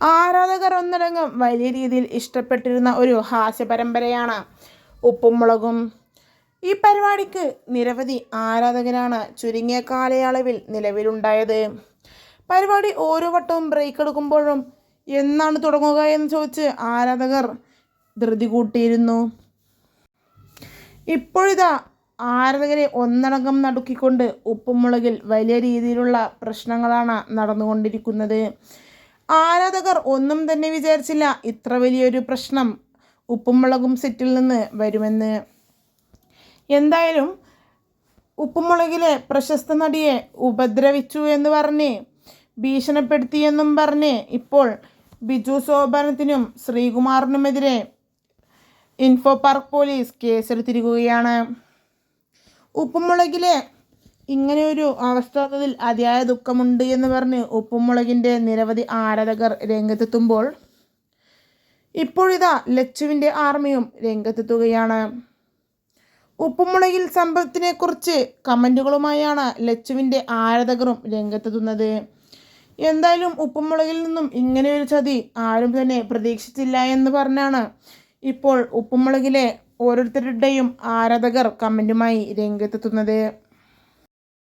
ആരാധകർ ഒന്നടങ്കം വലിയ രീതിയിൽ ഇഷ്ടപ്പെട്ടിരുന്ന ഒരു ഹാസ്യ പരമ്പരയാണ് ഉപ്പും മുളകും ഈ പരിപാടിക്ക് നിരവധി ആരാധകരാണ് ചുരുങ്ങിയ കാലയളവിൽ നിലവിലുണ്ടായത്. പരിപാടി ഓരോ വട്ടവും ബ്രേക്ക് എടുക്കുമ്പോഴും എന്നാണ് തുടങ്ങുക എന്ന് ചോദിച്ച് ആരാധകർ ധൃതി കൂട്ടിയിരുന്നു. ഇപ്പോഴിതാ ആരാധകരെ ഒന്നടങ്കം നടുക്കിക്കൊണ്ട് ഉപ്പുമുളകിൽ വലിയ രീതിയിലുള്ള പ്രശ്നങ്ങളാണ് നടന്നുകൊണ്ടിരിക്കുന്നത്. ആരാധകർ ഒന്നും തന്നെ വിചാരിച്ചില്ല ഇത്ര വലിയൊരു പ്രശ്നം ഉപ്പുമുളകും സെറ്റിൽ നിന്ന് വരുമെന്ന്. എന്തായാലും ഉപ്പുമുളകിലെ പ്രശസ്ത നടിയെ ഉപദ്രവിച്ചു എന്ന് പറഞ്ഞ് ഭീഷണിപ്പെടുത്തിയെന്നും പറഞ്ഞ് ഇപ്പോൾ ബിജു ശോഭനത്തിനും ശ്രീകുമാറിനുമെതിരെ ഇൻഫോ പാർക്ക് പോലീസ് കേസെടുത്തിരിക്കുകയാണ്. ഉപ്പുമുളകിലെ ഇങ്ങനെയൊരു വന്നതിൽ അതിയായ ദുഃഖമുണ്ട് എന്ന് പറഞ്ഞ് ഉപ്പുമുളകിന്റെ നിരവധി ആരാധകർ രംഗത്തെത്തുമ്പോൾ ഇപ്പോഴിതാ ലച്ചുവിന്റെ ആർമിയും രംഗത്തെത്തുകയാണ്. ഉപ്പുമുളകിൽ സംഭവത്തിനെക്കുറിച്ച് കമന്റുകളുമായാണ് ലച്ചുവിന്റെ ആരാധകരും രംഗത്തെത്തുന്നത്. എന്തായാലും ഉപ്പുമുളകിൽ നിന്നും ഇങ്ങനെയൊരു ചതി ആരും തന്നെ പ്രതീക്ഷിച്ചില്ല എന്ന് പറഞ്ഞാണ് ഇപ്പോൾ ഉപ്പുമുളകിലെ ഓരോരുത്തരുടെയും ആരാധകർ കമന്റുമായി രംഗത്തെത്തുന്നത്.